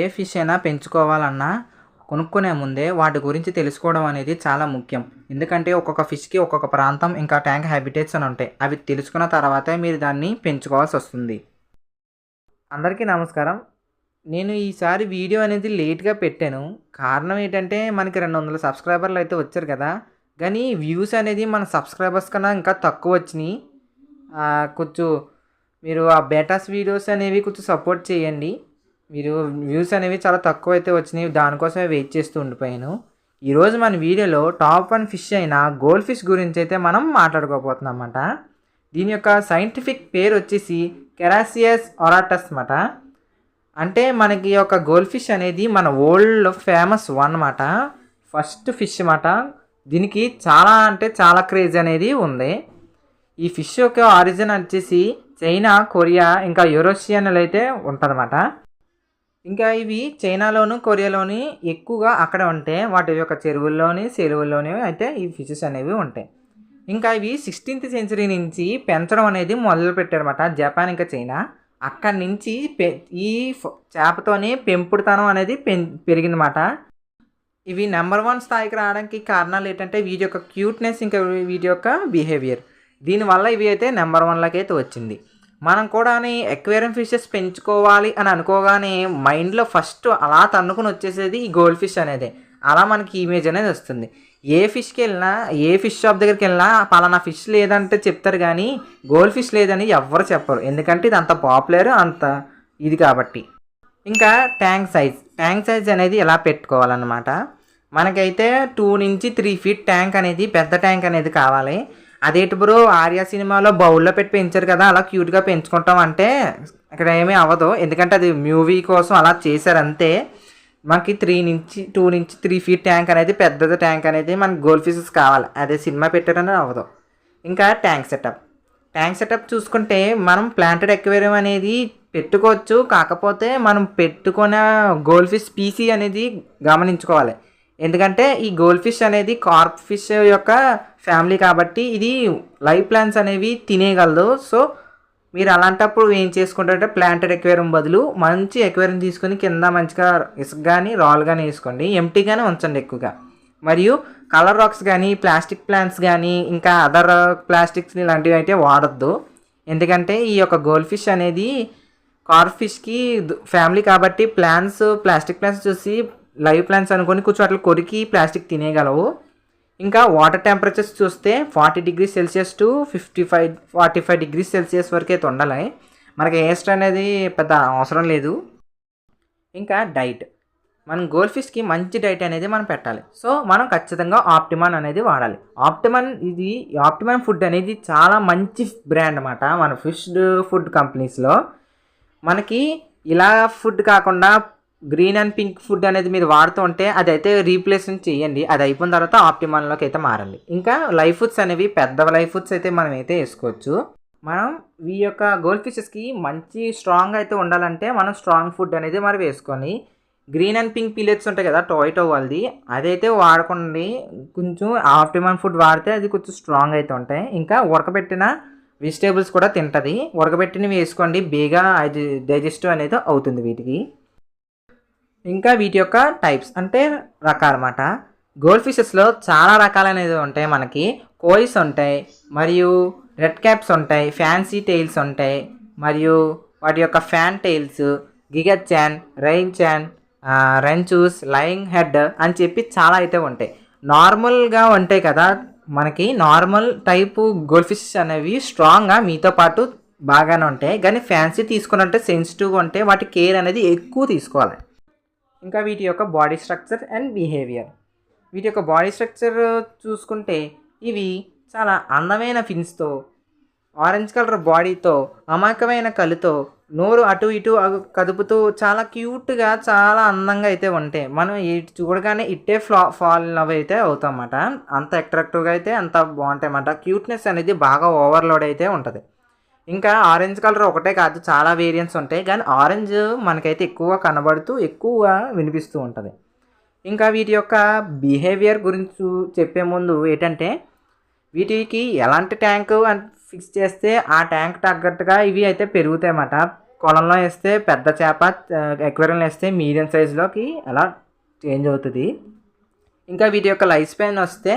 ఏ fish అయినా పెంచుకోవాలన్నా కొనుక్కునే ముందే వాటి గురించి తెలుసుకోవడం అనేది చాలా ముఖ్యం. ఎందుకంటే ఒక్కొక్క ఫిష్కి ఒక్కొక్క ప్రాంతం ఇంకా ట్యాంక్ హ్యాబిటేట్స్ అని ఉంటాయి. అవి తెలుసుకున్న తర్వాతే మీరు దాన్ని పెంచుకోవాల్సి వస్తుంది. అందరికీ నమస్కారం. నేను ఈసారి వీడియో అనేది లేట్గా పెట్టాను. కారణం ఏంటంటే మనకి రెండు వందల సబ్స్క్రైబర్లు అయితే వచ్చారు కదా. కానీ వ్యూస్ అనేది మన సబ్స్క్రైబర్స్ కన్నా ఇంకా తక్కువ వచ్చినాయి. కొంచెం మీరు ఆ బేటాస్ వీడియోస్ అనేవి కొంచెం సపోర్ట్ చేయండి. మీరు వ్యూస్ అనేవి చాలా తక్కువ అయితే వచ్చినాయి. దానికోసమే వెయిట్ చేస్తూ ఉండిపోయాను. ఈరోజు మన వీడియోలో టాప్ వన్ ఫిష్ అయిన గోల్డ్ ఫిష్ గురించి అయితే మనం మాట్లాడుకోబోతున్నాం అన్నమాట దీని యొక్క సైంటిఫిక్ పేరు వచ్చేసి కెరాసియస్ ఒరాటస్ అన్నమాట. అంటే మనకి ఒక యొక్క గోల్డ్ ఫిష్ అనేది మన వరల్డ్ ఫేమస్ వన్ అన్నమాట. ఫస్ట్ ఫిష్ అన్నమాట. దీనికి చాలా అంటే చాలా క్రేజ్ అనేది ఉంది. ఈ ఫిష్ యొక్క ఆరిజిన్ వచ్చేసి చైనా కొరియా ఇంకా యూరోషియన్లు అయితే ఉంటుందన్నమాట. ఇంకా ఇవి చైనాలోను కొరియాలోని ఎక్కువగా అక్కడ ఉంటాయి వాటి యొక్క చెరువుల్లోని చెరువుల్లోని అయితే ఈ ఫిషెస్ అనేవి ఉంటాయి. ఇంకా ఇవి సిక్స్టీన్త్ సెంచరీ నుంచి పెంచడం అనేది మొదలుపెట్టారన్నమాట జపాన్ ఇంకా చైనా. అక్కడి నుంచి పె ఈ చేపతోనే పెంపుడుతనం అనేది పెం పెరిగిందన్నమాట. ఇవి నెంబర్ వన్ స్థాయికి రావడానికి కారణాలు ఏంటంటే వీటి యొక్క క్యూట్నెస్ ఇంకా వీటి యొక్క బిహేవియర్. దీనివల్ల ఇవి అయితే నెంబర్ వన్లోకి అయితే వచ్చింది. మనం కూడా ఎక్వేరియం ఫిషెస్ పెంచుకోవాలి అని అనుకోగానే మైండ్లో ఫస్ట్ అలా తన్నుకుని వచ్చేసేది ఈ గోల్డ్ ఫిష్ అనేది. అలా మనకి ఇమేజ్ అనేది వస్తుంది. ఏ ఫిష్కి వెళ్ళినా ఏ ఫిష్ షాప్ దగ్గరికి వెళ్ళినా పలానా ఫిష్ లేదంటే చెప్తారు కానీ గోల్డ్ ఫిష్ లేదని ఎవ్వరు చెప్పరు. ఎందుకంటే ఇది అంత పాపులర్ అంత ఇది కాబట్టి. ఇంకా ట్యాంక్ సైజ్ ట్యాంక్ సైజ్ అనేది ఎలా పెట్టుకోవాలన్నమాట? మనకైతే టూ నుంచి త్రీ ఫీట్ ట్యాంక్ అనేది పెద్ద ట్యాంక్ అనేది కావాలి. అదేంటి బ్రో? ఆర్య సినిమాలో బౌల్లో పెట్టి పెంచారు కదా అలా క్యూట్గా పెంచుకుంటాం అంటే ఇక్కడ ఏమీ అవ్వదు. ఎందుకంటే అది మూవీ కోసం అలా చేశారు అంతే. మనకి త్రీ నుంచి టూ నుంచి త్రీ ఫీట్ ట్యాంక్ అనేది పెద్దది ట్యాంక్ అనేది మనకి గోల్డ్ ఫిషెస్ కావాలి. అదే సినిమా పెట్టారని అవ్వదు. ఇంకా ట్యాంక్ సెటప్ ట్యాంక్ సెటప్ చూసుకుంటే మనం ప్లాంటెడ్ ఎక్వేరియం అనేది పెట్టుకోవచ్చు. కాకపోతే మనం పెట్టుకున్న గోల్డ్ ఫిష్ స్పీసీ అనేది గమనించుకోవాలి. ఎందుకంటే ఈ గోల్డ్ ఫిష్ అనేది కార్ప్ ఫిష్ యొక్క ఫ్యామిలీ కాబట్టి ఇది లైవ్ ప్లాంట్స్ అనేవి తినేయగలదు. సో మీరు అలాంటప్పుడు ఏం చేసుకుంటారంటే ప్లాంటెడ్ ఎక్వేరియం బదులు మంచి ఎక్వేరియం తీసుకొని కింద మంచిగా ఇసుక కానీ రాల్ కానీ వేసుకోండి. ఎంటీగానే ఉంచండి ఎక్కువగా. మరియు కలర్ రాక్స్ కానీ ప్లాస్టిక్ ప్లాంట్స్ కానీ ఇంకా అదర్ ప్లాస్టిక్స్ ఇలాంటివి అయితే వాడద్దు. ఎందుకంటే ఈ యొక్క గోల్డ్ ఫిష్ అనేది కార్ప్ ఫిష్కి ఫ్యామిలీ కాబట్టి ప్లాంట్స్ ప్లాస్టిక్ ప్లాంట్స్ చూసి లైవ్ ప్లాంట్స్ అనుకొని కొంచెం అట్లా కొరికి ప్లాస్టిక్ తినేయగలవు. ఇంకా వాటర్ టెంపరేచర్స్ చూస్తే forty degree Celsius to fifty five forty five degree Celsius వరకు అయితే ఉండాలి మనకి ఏస్ట్ అనేది పెద్ద అవసరం లేదు. ఇంకా డైట్. మనం గోల్డ్ ఫిష్కి మంచి డైట్ అనేది మనం పెట్టాలి. సో మనం ఖచ్చితంగా ఆప్టిమాన్ అనేది వాడాలి. ఆప్టిమన్ ఇది ఆప్టిమన్ ఫుడ్ అనేది చాలా మంచి బ్రాండ్ అనమాట మన ఫిష్ ఫుడ్ కంపెనీస్లో. మనకి ఇలా ఫుడ్ కాకుండా గ్రీన్ అండ్ పింక్ ఫుడ్ అనేది మీరు వాడుతూ ఉంటే అదైతే రీప్లేస్మెంట్ చేయండి. అది అయిపోయిన తర్వాత ఆప్టిమాన్లోకి అయితే మారండి. ఇంకా లైఫ్ ఫుడ్స్ అనేవి పెద్ద లైఫ్ ఫుడ్స్ అయితే మనం అయితే వేసుకోవచ్చు. మనం ఈ యొక్క గోల్డ్ ఫిషెస్కి మంచి స్ట్రాంగ్ అయితే ఉండాలంటే మనం స్ట్రాంగ్ ఫుడ్ అనేది మరి వేసుకొని గ్రీన్ అండ్ పింక్ పిల్లెట్స్ ఉంటాయి కదా టోయిటో వాళ్ళది అదైతే వాడకండి. కొంచెం ఆప్టిమన్ ఫుడ్ వాడితే అది కొంచెం స్ట్రాంగ్ అయితే ఉంటాయి. ఇంకా ఉడకబెట్టిన వెజిటేబుల్స్ కూడా తింటుంది. ఉడకబెట్టినవి వేసుకోండి. బేగా అది డైజెస్టివ్ అనేది అవుతుంది వీటికి. ఇంకా వీటి యొక్క టైప్స్ అంటే రకాలన్నమాట. గోల్డ్ ఫిషెస్లో చాలా రకాలనేవి ఉంటాయి మనకి. కోయిస్ ఉంటాయి మరియు రెడ్ క్యాప్స్ ఉంటాయి ఫ్యాన్సీ టైల్స్ ఉంటాయి మరియు వాటి యొక్క ఫ్యాన్ టైల్స్ గిగర్ చాన్ రైన్ చాన్ రెంచూస్ లయింగ్ హెడ్ అని చెప్పి చాలా అయితే ఉంటాయి. నార్మల్గా ఉంటాయి కదా మనకి. నార్మల్ టైపు గోల్డ్ ఫిష్ అనేవి స్ట్రాంగ్గా మీతో పాటు బాగానే ఉంటాయి. కానీ ఫ్యాన్సీ తీసుకున్నట్టే సెన్సిటివ్గా ఉంటే వాటి కేర్ అనేది ఎక్కువ తీసుకోవాలి. ఇంకా వీటి యొక్క బాడీ స్ట్రక్చర్ అండ్ బిహేవియర్. వీటి యొక్క బాడీ స్ట్రక్చర్ చూసుకుంటే ఇవి చాలా అందమైన ఫిన్స్తో ఆరెంజ్ కలర్ బాడీతో అమాయకమైన కళ్ళతో నోరు అటు ఇటు కదుపుతూ చాలా క్యూట్గా చాలా అందంగా అయితే ఉంటాయి. మనం ఇటు చూడగానే ఇట్టే ఫ్లా ఫాల్ లవ్ అయితే అవుతామన్నమాట అంత అట్రాక్టివ్గా అయితే అంత బాగుంటాయి అన్నమాట క్యూట్నెస్ అనేది బాగా ఓవర్లోడ్ అయితే ఉంటుంది. ఇంకా ఆరెంజ్ కలర్ ఒకటే కాదు చాలా వేరియంట్స్ ఉంటాయి. కానీ ఆరెంజ్ మనకైతే ఎక్కువ కనబడుతూ ఎక్కువ వినిపిస్తూ ఉంటుంది. ఇంకా వీటి యొక్క బిహేవియర్ గురించి చెప్పే ముందు ఏంటంటే వీటికి ఎలాంటి ట్యాంక్ ఫిక్స్ చేస్తే ఆ ట్యాంక్ తగ్గట్టుగా ఇవి అయితే పెరుగుతాయి అన్నమాట కొలంలో వేస్తే పెద్ద చేప ఎక్వేరియంలో వేస్తే మీడియం సైజులోకి అలా చేంజ్ అవుతుంది. ఇంకా వీటి యొక్క లైఫ్ స్పాన్ వస్తే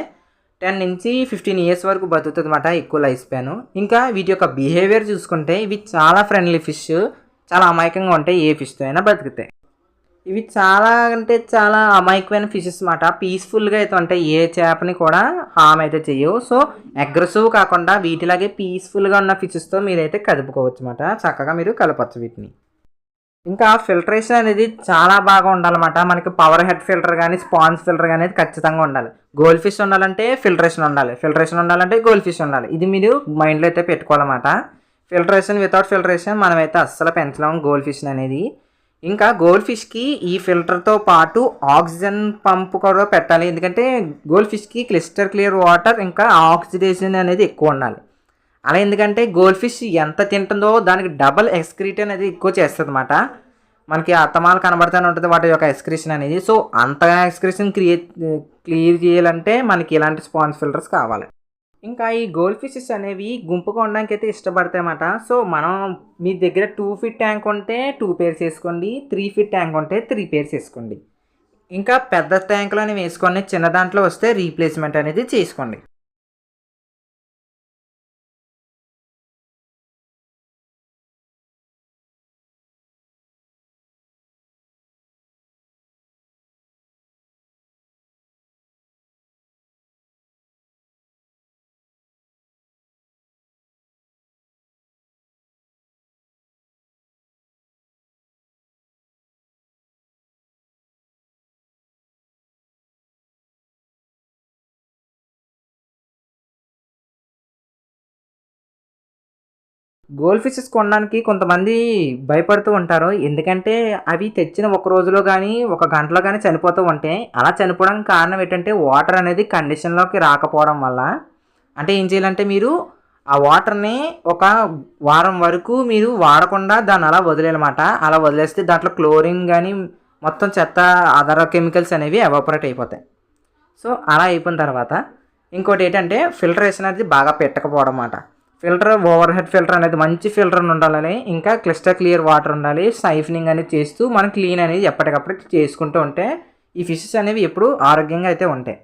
టెన్ నుంచి ఫిఫ్టీన్ ఇయర్స్ వరకు బతుకుతుంది అనమాట ఎక్కువ లైఫ్ స్పాన్. ఇంకా వీటి యొక్క బిహేవియర్ చూసుకుంటే ఇవి చాలా ఫ్రెండ్లీ ఫిష్ చాలా అమాయకంగా ఉంటాయి ఏ ఫిష్తో అయినా బతుకుతాయి ఇవి చాలా అంటే చాలా అమాయకమైన ఫిషెస్ అన్నమాట. పీస్ఫుల్గా అయితే ఉంటాయి. ఏ చేపని కూడా హామ్ అయితే చేయవు. సో అగ్రెసివ్ కాకుండా వీటిలాగే పీస్ఫుల్గా ఉన్న ఫిషెస్తో మీరైతే కదుపుకోవచ్చు అన్నమాట చక్కగా మీరు కలపచ్చు వీటిని. ఇంకా ఫిల్టరేషన్ అనేది చాలా బాగా ఉండాలన్నమాట. మనకి పవర్ హెడ్ ఫిల్టర్ కానీ స్పాన్స్ ఫిల్టర్ కానీ ఖచ్చితంగా ఉండాలి. గోల్డ్ ఫిష్ ఉండాలంటే ఫిల్టరేషన్ ఉండాలి. ఫిల్టరేషన్ ఉండాలంటే గోల్డ్ ఫిష్ ఉండాలి. ఇది మీరు మైండ్లో అయితే పెట్టుకోవాలన్నమాట. ఫిల్టరేషన్ వితౌట్ ఫిల్టరేషన్ మనమైతే అస్సలు పెంచలేము గోల్డ్ ఫిష్ అనేది. ఇంకా గోల్డ్ ఫిష్కి ఈ ఫిల్టర్తో పాటు ఆక్సిజన్ పంప్ కూడా పెట్టాలి. ఎందుకంటే గోల్డ్ ఫిష్కి క్లిస్టర్ క్లియర్ వాటర్ ఇంకా ఆక్సిడేషన్ అనేది ఎక్కువ ఉండాలి. అలా ఎందుకంటే గోల్డ్ ఫిష్ ఎంత తింటుందో దానికి డబల్ ఎక్స్క్రీట్ అనేది ఎక్కువ చేస్తుంది అనమాట మనకి అత్తమాలు కనబడుతూనే ఉంటుంది వాటి యొక్క ఎక్స్క్రిషన్ అనేది. సో అంతగా ఎక్స్క్రిషన్ క్రియేట్ క్లియర్ చేయాలంటే మనకి ఇలాంటి స్పాన్స్ ఫిల్టర్స్ కావాలి. ఇంకా ఈ గోల్డ్ ఫిషెస్ అనేవి గుంపుగా ఉండడానికి అయితే ఇష్టపడతాయి అన్నమాట సో మనం మీ దగ్గర టూ ఫీట్ ట్యాంక్ ఉంటే టూ పేర్స్ వేసుకోండి త్రీ ఫీట్ ట్యాంక్ ఉంటే త్రీ పేర్స్ వేసుకోండి. ఇంకా పెద్ద ట్యాంకులు అనేవి వేసుకొని చిన్న దాంట్లో వస్తే రీప్లేస్మెంట్ అనేది చేసుకోండి. గోల్డ్ ఫిషెస్ కొనడానికి కొంతమంది భయపడుతూ ఉంటారు. ఎందుకంటే అవి తెచ్చిన ఒక రోజులో కానీ ఒక గంటలో కానీ చనిపోతూ ఉంటాయి అలా చనిపోవడానికి కారణం ఏంటంటే వాటర్ అనేది కండిషన్లోకి రాకపోవడం వల్ల. అంటే ఏం చేయాలంటే మీరు ఆ వాటర్ని ఒక వారం వరకు మీరు వాడకుండా దాన్ని అలా వదిలేయాలన్నమాట. అలా వదిలేస్తే దాంట్లో క్లోరిన్ కానీ మొత్తం చెత్త అదర్ కెమికల్స్ అనేవి ఎవాపరేట్ అయిపోతాయి. సో అలా అయిపోయిన తర్వాత ఇంకోటి ఏంటంటే ఫిల్టరేషన్ అనేది బాగా పెట్టకపోవడం అన్నమాట. ఫిల్టర్ ఓవర్ హెడ్ ఫిల్టర్ అనేది మంచి ఫిల్టర్ ఉండాలని ఇంకా క్లిస్టర్ క్లియర్ వాటర్ ఉండాలి సైఫనింగ్ అనేది చేస్తూ మనం క్లీన్ అనేది ఎప్పటికప్పుడు చేసుకుంటూ ఉంటే ఈ ఫిషెస్ అనేవి ఎప్పుడు ఆరోగ్యంగా అయితే ఉంటాయి.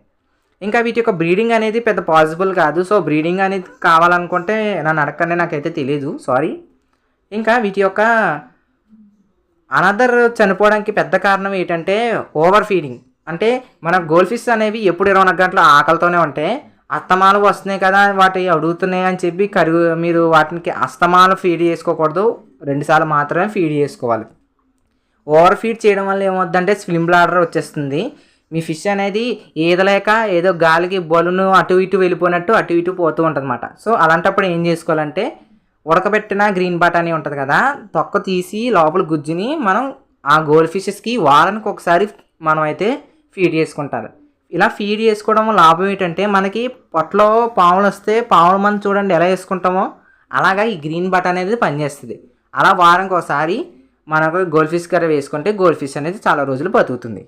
ఇంకా వీటి యొక్క బ్రీడింగ్ అనేది పెద్ద పాసిబుల్ కాదు. సో బ్రీడింగ్ అనేది కావాలనుకుంటే నన్ను అడగనే నాకైతే తెలియదు సారీ. ఇంకా వీటి యొక్క అనదర్ చనిపోవడానికి పెద్ద కారణం ఏంటంటే ఓవర్ ఫీడింగ్ అంటే మన గోల్డ్ ఫిష్ అనేవి ఎప్పుడు ఇరవై నాలుగు గంటల ఆకలితోనే ఉంటాయి. అస్తమాలు వస్తున్నాయి కదా వాటి అడుగుతున్నాయి అని చెప్పి కరుగు మీరు వాటికి అస్తమాలు ఫీడ్ చేసుకోకూడదు. రెండుసార్లు మాత్రమే ఫీడ్ చేసుకోవాలి. ఓవర్ ఫీడ్ చేయడం వల్ల ఏమవుద్దంటే స్విమ్ బ్లాడర్ వచ్చేస్తుంది. మీ ఫిష్ అనేది ఈదలేక ఏదో గాలికి బలును అటు ఇటు వెళ్ళిపోయినట్టు అటు ఇటు పోతూ ఉంటుందన్నమాట. సో అలాంటప్పుడు ఏం చేసుకోవాలంటే ఉడకబెట్టిన గ్రీన్ బటానీ ఉంటుంది కదా తొక్క తీసి లోపల గుజ్జుని మనం ఆ గోల్డ్ ఫిషెస్కి వారానికి ఒకసారి మనం అయితే ఫీడ్ చేసుకుంటారు. ఇలా ఫీడ్ చేసుకోవడం లాభం ఏంటంటే మనకి పొట్టలో పాములు వస్తే పాములు మనం చూడండి ఎలా వేసుకుంటామో అలాగా ఈ గ్రీన్ బట్ అనేది పనిచేస్తుంది. అలా వారానికి ఒకసారి మనకు గోల్డ్ ఫిష్ కర్రీ వేసుకుంటే గోల్డ్ ఫిష్ అనేది చాలా రోజులు బతుకుతుంది.